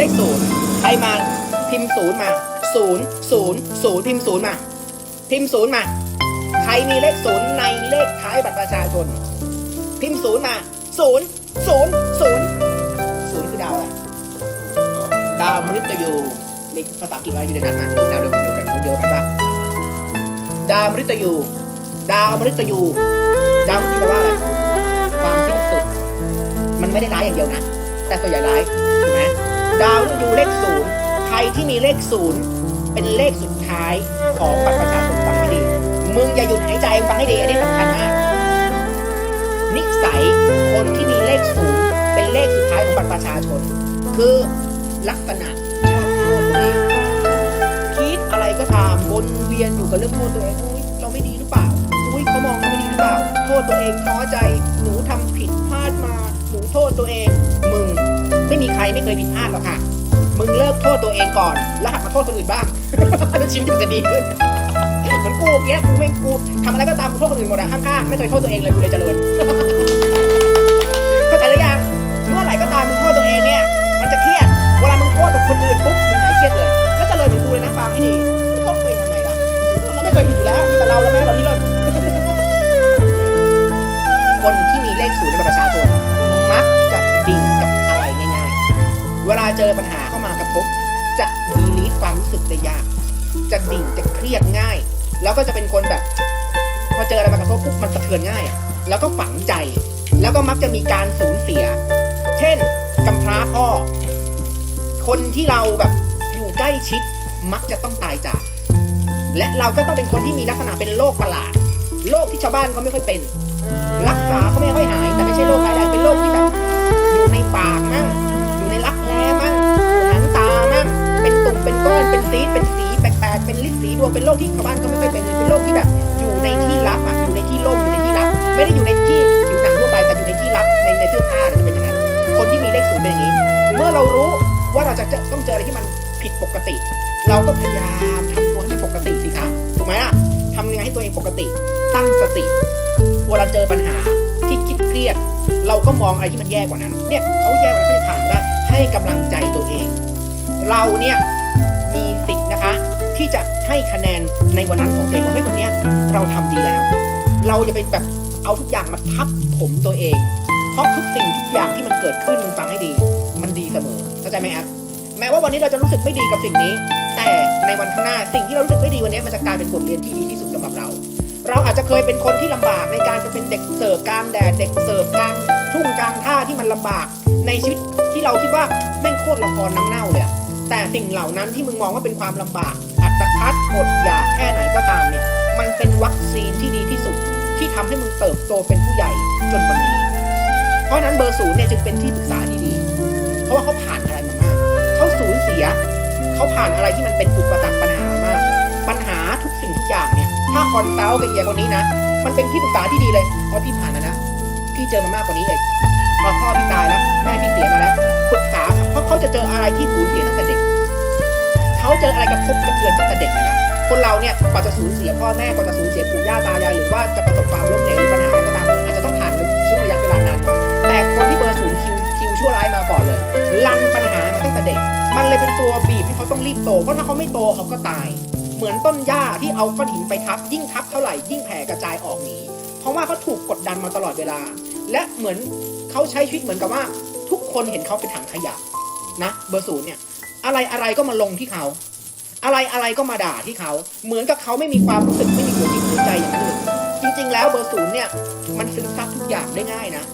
เลขศูนย์ใครมาพิมพ์ศูนย์มาศูนย์ศูนย์ศูนย์พิมพ์ศูนย์มา พิมพ์ศูนย์มา ใครมีเลขศูนย์ในเลขท้ายบัตรประชาชน พิมพ์ศูนย์มาศูนย์ศูนย์ศูนย์ศูนย์คือดาวอะไรดาวมฤตยูมีภาษาอังกฤษอะไรอยู่ในนั้นนะดาวเดียวกันเดียวกันเดียวกันปะดาวมฤตยูดาวมฤตยูดาวมฤตยูแปลว่าอะไรความสิ้นสุดมันไม่ได้ร้ายอย่างเดียวนะแต่ส่วนใหญ่ร้ายถูกไหม ดาวมฤตยูเลขศูนย์ใครที่มีเลขศูนย์เป็นเลขสุดท้ายของบัตรประชาชนฟังให้ดี มึงอย่าหยุดหายใจฟังให้ดีอันนี้สำคัญมากนิสัยคนที่มีเลขศูนย์เป็นเลขสุดท้ายของบัตรประชาชน คือลักษณะชอบโทษตัวเองคิดอะไรก็ตามวนเวียนอยู่กับเรื่องโทษตัวเองอุ้ยเราไม่ดีหรือเปล่าอุ้ยเขามองเราไม่ดีหรือเปล่า โทษตัวเองท้อใจหนูทำผิดพลาดมาหนูโทษตัวเองมึง รไม่เคยผิดพลาดหรอกค่ะ มึงเลิกโทษตัวเองก่อน แล้วหัดมาโทษคนอื่นบ้างแล้วชีวิตมันจะดีขึ้นเหมือนกูเนี้ยกูไม่กูทำอะไรก็ตามกูโทษคนอื่นหมดอะข้างๆไม่เคยโทษตัวเองเลยกูเลยเจริญเข้าใจหรือยังเมื่อไหร่ก็ตามมึงโทษตัวเองเนี่ยมันจะเครียดเวลามึงโทษกับคนอื่นปุ๊บมึงหายเครียดเลยแล้วเจริญเหมือนกูเลยนะฟังให้ดีโทษตัวเองทำไมล่ะเราไม่เคยผิดอยู่แล้วแต่เราแล้วแม่เราที่เลิศคนที่มีเลขศูนย์ในบัตรประชาชน เวลาเจอปัญหาเข้ามากระทบ จะดีลีทความรู้สึกได้ยาก จะดิ่งจะเครียดง่าย แล้วก็จะเป็นคนแบบ พอเจออะไรมากระทบปุ๊บมันสะเทือนง่ายอะแล้วก็ฝังใจ แล้วก็มักจะมีการสูญเสีย เช่นกำพร้าพ่อ คนที่เราแบบอยู่ใกล้ชิดมักจะต้องตายจาก และเราก็ต้องเป็นคนที่มีลักษณะเป็นโรคประหลาดโรคที่ชาวบ้านเขาไม่ค่อยเป็น รักษาเขาไม่ค่อยหาย แต่ไม่ใช่โรคร้ายแรเป็นโรคที่แบบอยู่ในปากมั่ง เป็นก้อนเป็นซีดเป็นสีแปลกๆเป็นลิสีดวงเป็นโรคที่ชาวบ้านก็ไม่ค่อยเป็นเป็นโรคที่แบบอยู่ในที่ลับอะอยู่ในที่ร่มอยู่ในที่ลับ ไม่ได้อยู่ในที่ผิวหนังทั่วไปแต่อยู่ในที่ลับในในเสื้อผ้าจะเป็นอย่างนั้นคนที่มีเลขศูนย์เป็นอย่างนี้ เมื่อเรารู้ว่าเราจะต้องเจออะไรที่มันผิดปกติ เราก็พยายามทำตัวให้ปกติสิคะถูกไหมอะทำยังไงให้ตัวเองปกติ ตั้งสติเวลาเจอปัญหาที่คิดเครียด เราก็มองอะไรที่มันแย่กว่านั้น เนี่ยเขาแย่กว่านั้นเขาจะผ่านมได้ให้กำลังใจตัวเอง เราเนี่ย ที่จะให้คะแนนในวันนั้นของตัวเองว่าเฮ้ยวันนี้เราทำดีแล้ว เราจะไปแบบเอาทุกอย่างมาทับผมตัวเอง เพราะทุกสิ่งทุกอย่างที่มันเกิดขึ้นมึงฟังให้ดี มันดีเสมอเข้าใจไหมครับแม้ว่าวันนี้เราจะรู้สึกไม่ดีกับสิ่งนี้ แต่ในวันข้างหน้าสิ่งที่เรารู้สึกไม่ดีวันนี้มันจะกลายเป็นบทเรียนที่ดีที่สุดสำหรับเรา เราอาจจะเคยเป็นคนที่ลำบากในการจะเป็นเด็กเสิร์ฟกลางแดดเด็กเสิร์ฟกลางทุ่งกลางท่าที่มันลำบาก ในชีวิตที่เราคิดว่าแม่งโคตรละครน้ำเน่าเลยแต่สิ่งเหล่านั้นที่มึงมองว่าเป็นความลำบาก อัตคัดอดอยากแค่ไหนก็ตามเนี่ย มันเป็นวัคซีนที่ดีที่สุด ที่ทำให้มึงเติบโตเป็นผู้ใหญ่จนวันนี้ เพราะนั้นเบอร์ศูนย์เนี่ยจึงเป็นที่ปรึกษาที่ดี เพราะว่าเขาผ่านอะไรมามาก เขาสูญเสีย เขาผ่านอะไรที่มันเป็นอุปสรรคปัญหามาก ปัญหาทุกสิ่งทุกอย่างเนี่ย ถ้าคอนซัลท์กับเอียคนนี้นะ มันเป็นที่ปรึกษาที่ดีเลย เพราะพี่ผ่านนะนะ พี่เจอมามากกว่านี้เลยพอพ่อพี่ตายแล้ว แม่พี่เสียมาแล้ว ปรึกษาเพราะเขาจะเจออะไรที่สูญเสีย เจออะไรกระทบกระเทือนตั้งแต่เด็กเลยนะคนเราเนี่ยกว่าจะสูญเสียพ่อแม่กว่าจะสูญเสียปู่ย่าตายายหรือว่าจะประสบความล้มเหลวหรือปัญหาอะไรก็ตามอาจจะต้องผ่านช่วงระยะเวลานานแต่คนที่เบอร์ศูนย์คิวคิวชั่วร้ายมาก่อนเลยลังปัญหามาตั้งแต่เด็ก มันเลยเป็นตัวบีบให้เขาต้องรีบโตเพราะถ้าเขาไม่โตเขาก็ตาย เหมือนต้นหญ้าที่เอาก้อนหินไปทับ ยิ่งทับเท่าไหร่ยิ่งแผ่กระจายออกหนีเพราะว่าเขาถูกกดดันมาตลอดเวลา และเหมือนเขาใช้ชีวิตเหมือนกับว่า ทุกคนเห็นเขาเป็นถังขยะนะ เบอร์ศูนย์เนี่ยอะไรอะไรก็มาลงที่เขา อะไรอะไรก็มาด่าที่เขา เหมือนกับเขาไม่มีความรู้สึกไม่มีหัวจิตหัวใจอย่างอื่นจริง ๆ แล้วเบอร์ศูนย์เนี่ยมันซึมซับทุกอย่างได้ง่ายนะ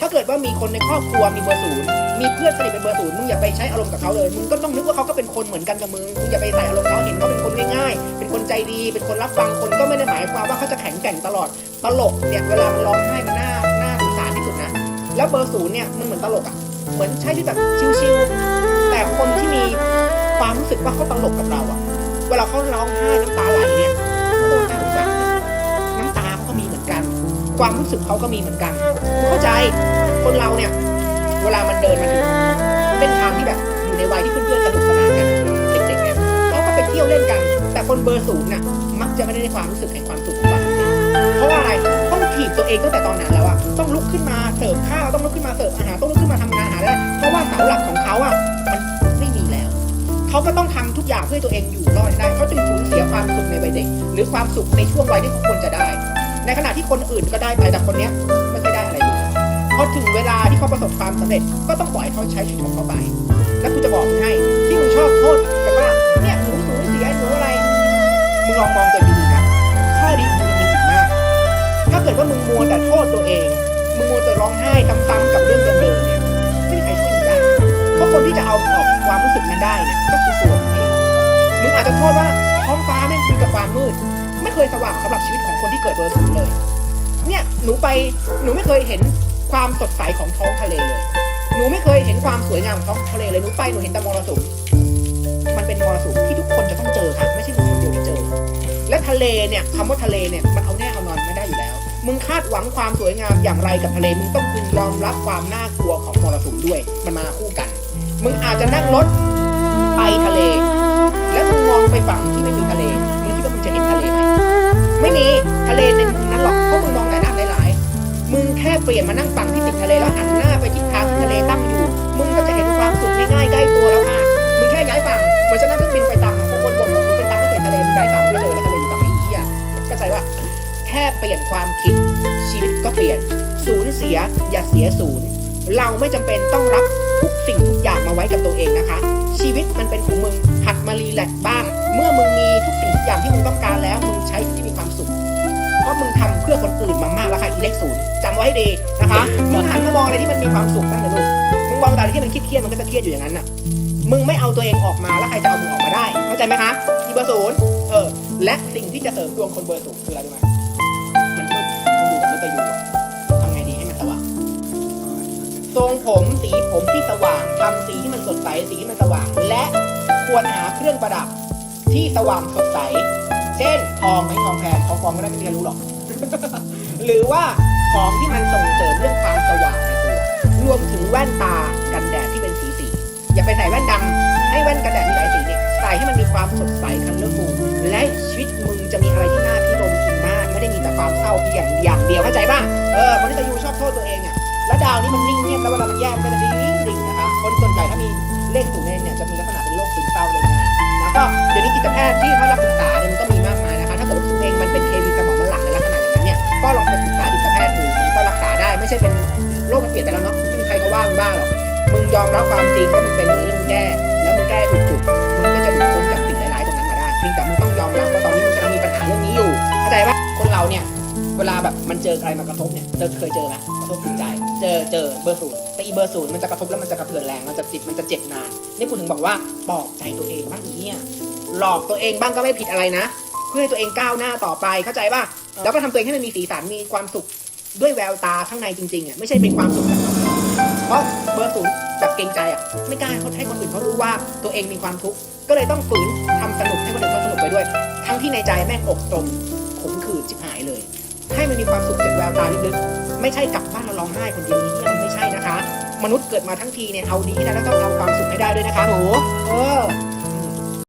ถ้าเกิดว่ามีคนในครอบครัวมีเบอร์ศูนย์มีเพื่อนสนิทเป็นเบอร์ศูนย์มึงอย่าไปใช้อารมณ์กับเขาเลยมึงก็ต้องนึกว่าเขาก็เป็นคนเหมือนกันกับมึงมึงอย่าไปใส่อารมณ์เขาเห็นเขาเป็นคนง่ายๆ เป็นคนใจดี เป็นคนรับฟังคนก็ไม่ได้หมายความว่าเขาจะแข็งแกร่งตลอดตลกเนี่ยเวลามันร้องไห้มันน่าน่าสงสารที่สุดนะแล้วเบอร์ศูนย์เนี่ยมันเหมือนตลกอะเหมือนใช้ที่แบบชิวๆแต่คนที่มี ความรู้สึกว่าเขาตลกกับเราอะเวลาเขาร้องไห้น้ำตาไหลเนี่ยโคตรน่าสงสารเลยน้ำตาเขาก็มีเหมือนกัน ความรู้สึกเขาก็มีเหมือนกัน เข้าใจคนเราเนี่ย เวลามันเดินมาถึงเส้นทางที่แบบอยู่ในวัยที่เพื่อนๆสนุกสนานกันเด็กๆเนี่ยเขาก็ไปเที่ยวเล่นกัน แต่คนเบอร์ศูนย์น่ะมักจะไม่ได้ความรู้สึกแห่งความสุขความสุขเพราะว่าอะไรต้องถีบตัวเองตั้งแต่ตอนนั้นแล้วอะต้องลุกขึ้นมาเสิร์ฟข้าวต้องลุกขึ้นมาเสิร์ฟอาหารต้องลุกขึ้นมาทำงานหาได้เพราะว่าเสาหลักของเขาอะ เขาก็ต้องทำทุกอย่างเพื่อตัวเองอยู่รอดได้เขาจึงสูญเสียความสุขในวัยเด็ก หรือความสุขในช่วงวัยที่เขาควรจะได้ ในขณะที่คนอื่นก็ได้ไปแต่คนเนี้ยไม่เคอยได้อะไรเลยพอถึงเวลาที่เขาประสบความสำเร็จ ก็ต้องปล่อยเขาใช้ชีวิตของเขาไป แล้วกูจะบอกมึงให้ที่มึงชอบโทษกันว่าเนี่ยหนูสูญเสียหนูอะไรมึงลองมองตัวเองดีนะข้อดีมึงมีอีกมาก ถ้าเกิดว่ามึงมัวแต่โทษตัวเองมึงมัวแต่ร้องไห้ซ้ำๆกับเรื่องเดิมๆเนี่ยะคนที่จะเอาออกความรู้สึกนั้นได้เนี่ยก็คือตัวเองมึงอาจจะโทษว่าท้องฟ้าแม่งคือกับความมืด ไม่เคยสว่างสำหรับชีวิตของคนที่เกิดเบอร์ศูนย์เลย เนี่ยหนูไปหนูไม่เคยเห็นความสดใสของท้องทะเลเลย หนูไม่เคยเห็นความสวยงามของท้องทะเลเลย หนูไปหนูเห็นแต่มรสุม มันเป็นมรสุมที่ทุกคนจะต้องเจอค่ะไม่ใช่หนูคนเดียวที่เจอ และทะเลเนี่ยคำว่าทะเลเนี่ยมันเอาแน่เอานอนไม่ได้อยู่แล้ว มึงคาดหวังความสวยงามอย่างไรกับทะเล มึงต้องพึงยอมรับความน่ากลัวของมรสุมด้วย มันมาคู่กัน มึงอาจจะนั่งรถไปทะเล แล้วมึงมองไปฝั่งที่ไม่มีทะเลมึงคิดว่ามึงจะเห็นทะเลไหมไม่มีทะเลในมุมนั้นหรอกเพราะมึงมองแต่ด้านหลายๆมึงแค่เปลี่ยนมานั่งฝั่งที่ติดทะเลแล้วหันหน้าไปทิศทางที่ทะเลตั้งอยู่ มึงก็จะเห็นความสุขง่ายๆใกล้ตัวแล้วค่ะมึงแค่ย้ายฝั่งเหมือนจะนั่งเครื่องบินไปต่างบางคนบนว่ามึงไปต่างไม่เห็นทะเลมึงย้ายฝั่งไม่เจอแล้วทะเลอยู่ฝั่งไอ้เหี้ยเข้าใจว่าแค่เปลี่ยนความคิดชีวิตก็เปลี่ยน ศูนย์เสียอย่าเสียศูนย์ เราไม่จำเป็นต้องรับทุก สิ่งทุกอย่างมาไว้กับตัวเองนะคะ ชีวิตมันเป็นของมึงหัดมารีแลกบ้าง เมื่อมึงมีทุกสิ่งทุกอย่างที่มึงต้องการแล้ว มึงใช้ที่มีความสุขเพราะมึงทำเพื่อคนอื่นมามากแล้วค่ะอีเล็กศูนย์จำไว้ให้ดีนะคะมึงหันมามองอะไรที่มันมีความสุขบ้างนะลูกมึงมองแต่อะไรที่มันเครียดมันก็จะเครียดอยู่อย่างนั้นน่ะมึงไม่เอาตัวเองออกมาแล้วใครจะเอามึงออกมาได้เข้าใจไหมคะอีเบอร์ศูนย์เออและสิ่งที่จะเสริมดวงคนเบอร์ศูนย์คืออะไรรู้ไหม ผมสีผมที่สว่างทำสีที่มันสดใสสีที่มันสว่าง และควรหาเครื่องประดับที่สว่างสดใส เช่นทองไม่ทองแพงทองฟองไม่ได้ไม่มีใครรู้หรอก หรือว่าของที่มันส่งเสริมเรื่องความสว่างในตัว รวมถึงแว่นตากันแดดที่เป็นสีสีอย่าไปใส่แว่นดำให้แว่นกันแดดมีหลายสีเนี่ยใส่ให้มันมีความสดใสคันเลอร์ฟูและชีวิตมึงจะมีอะไรที่น่าพิรมกินมากไม่ได้มีแต่ความเศร้าเพียงอย่างเดียวเข้าใจป่ะเออคนที่จะยูชอบโทษตัวเองอะ แล้วดาวนี้มันนิ่งเงียบแล้วเวลามันแย่มันก็จะดิ่งดิ่งนะคะคนส่วนใหญ่ถ้ามีเลขสูงเนเนี่ยจะมีลักษณะเป็นโรคซึมเศร้าเลยนะแล้วก็เดี๋ยวนี้จิตแพทย์ที่เขารับปรึกษาเนี่ยมันก็มีมากมายนะคะ ถ้าเกิดว่าตัวเองมันเป็นเคมีสมองมันหลั่งในลักษณะอย่างนั้นเนี่ยก็ลองไปปรึกษาจิตแพทย์ดูก็รักษาได้ไม่ใช่เป็นโรคมันเปลี่ยนไปแล้วเนาะไม่มีใครก็ว่ามึงบ้าหรอกมึงยอมรับความจริงว่ามึงเป็นอย่างนี้มึงแก้แล้วมึงแก้ถูกจุดมึงก็จะหลุดพ้นจากสิ่งร้ายๆตรงนั้นมาได้เพียงแต่มึงต้องยอมรับว่าตอนนี้มึงกำลังมีปัญหาเรื่องนี้อยู่เข้าใจปะคนเราเนี่ย เวลาแบบมันเจอใครมากระทบเนี่ยเจอเคยเจอไหมกระทบจิตใจ เจอเจอเบอร์ศูนย์แต่อีเบอร์ศูนย์มันจะกระทบแล้วมันจะกระเทือนแรงมันจะจิตมันจะเจ็บนานนี่กูถึงบอกว่าปลอบใจตัวเองบ้างเนี่ยหลอกตัวเองบ้างก็ไม่ผิดอะไรนะ เพื่อให้ตัวเองก้าวหน้าต่อไปเข้าใจป่ะแล้วก็ทำตัวเองให้มันมีสีสันมีความสุขด้วยแววตาข้างในจริงๆอะไม่ใช่เป็นความสุขแบบเพราะเบอร์ศูนย์แบบเกรงใจอะไม่กล้าเขาให้คนอื่นเขารู้ว่าตัวเองมีความทุกข์ก็เลยต้องฝืนทำสนุกให้คนอื่นเขาสนุกไปด้วย ทั้งที่ในใจแม่งอกตรมขมขื่นชิบหายเลย ให้มันมีความสุขจากแววตาลึกๆไม่ใช่กลับบ้านเราร้องไห้คนเดียวนี่มันไม่ใช่นะคะ มนุษย์เกิดมาทั้งทีเนี่ยเอาดีได้แล้วต้องเอาความสุขให้ได้ด้วยนะคะหนูเออ